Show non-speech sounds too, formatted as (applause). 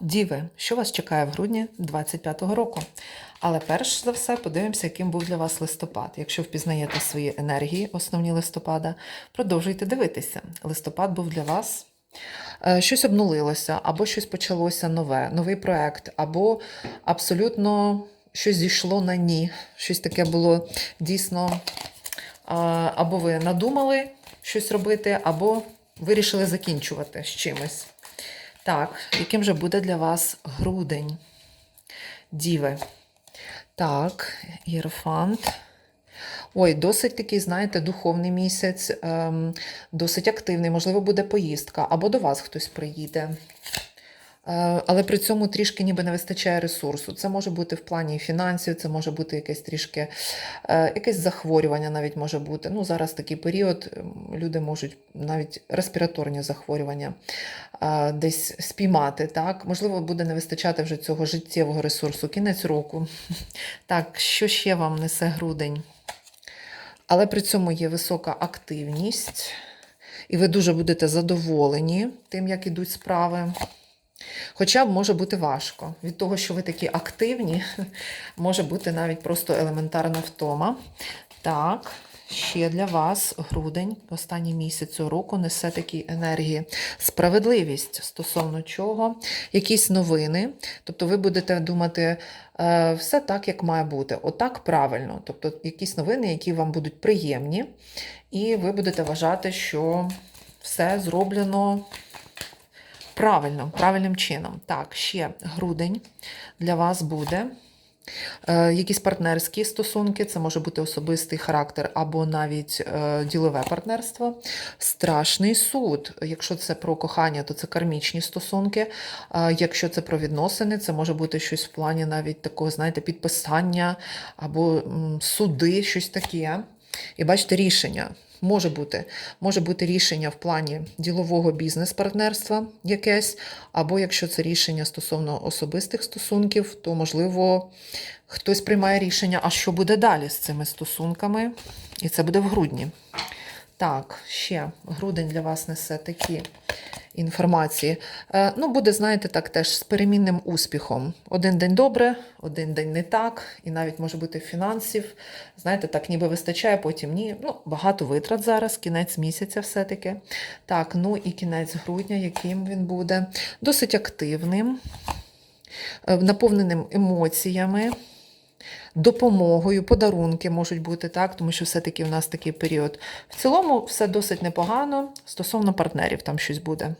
Діви, що вас чекає в грудні 25-го року? Але перш за все подивимося, яким був для вас листопад. Якщо впізнаєте свої енергії, основні листопада, продовжуйте дивитися. Листопад був для вас. е, Щось обнулилося, або щось почалося нове, новий проект, або абсолютно щось зійшло на ні. Щось таке було дійсно. Або ви надумали щось робити, або вирішили закінчувати з чимось. Так, яким же буде для вас грудень? Діви. Так, Єрофант. Ой, досить такий, знаєте, духовний місяць, ем, досить активний, можливо, буде поїздка, або до вас хтось приїде. Е, Але при цьому трішки ніби не вистачає ресурсу. Це може бути в плані фінансів, це може бути якесь трішки е, якесь захворювання, навіть може бути. Ну, зараз такий період, люди можуть навіть респіраторні захворювання е, десь спіймати. Так? Можливо, буде не вистачати вже цього життєвого ресурсу. Кінець року. (laughs) Так, що ще вам несе грудень? Але при цьому є висока активність, і ви дуже будете задоволені тим, як ідуть справи. Хоча б може бути важко. Від того, що ви такі активні, (laughs) може бути навіть просто елементарна втома. Так, ще для вас грудень, останній місяць цього року, несе такі енергії. Справедливість стосовно чого, якісь новини. Тобто ви будете думати, е, все так, як має бути, отак правильно. Тобто якісь новини, які вам будуть приємні, і ви будете вважати, що все зроблено правильно, правильним чином. Так, ще грудень для вас буде. Е, якісь партнерські стосунки, це може бути особистий характер або навіть е, ділове партнерство. Страшний суд. Якщо це про кохання, то це кармічні стосунки. Е, якщо це про відносини, це може бути щось в плані навіть такого, знаєте, підписання або суди, щось таке. І бачите, рішення. Може бути, може бути рішення в плані ділового бізнес-партнерства якесь, або якщо це рішення стосовно особистих стосунків, то можливо хтось приймає рішення, а що буде далі з цими стосунками, і це буде в грудні. Так, ще грудень для вас несе такі інформації. Е, ну, буде, знаєте, так теж з перемінним успіхом. Один день добре, один день не так, і навіть може бути фінансів. Знаєте, так ніби вистачає, потім ні. Ну, багато витрат зараз, кінець місяця все-таки. Так, ну і кінець грудня, яким він буде. Досить активним, е, наповненим емоціями допомогою, подарунки можуть бути, так, тому що все-таки у нас такий період. В цілому все досить непогано. Стосовно партнерів там щось буде.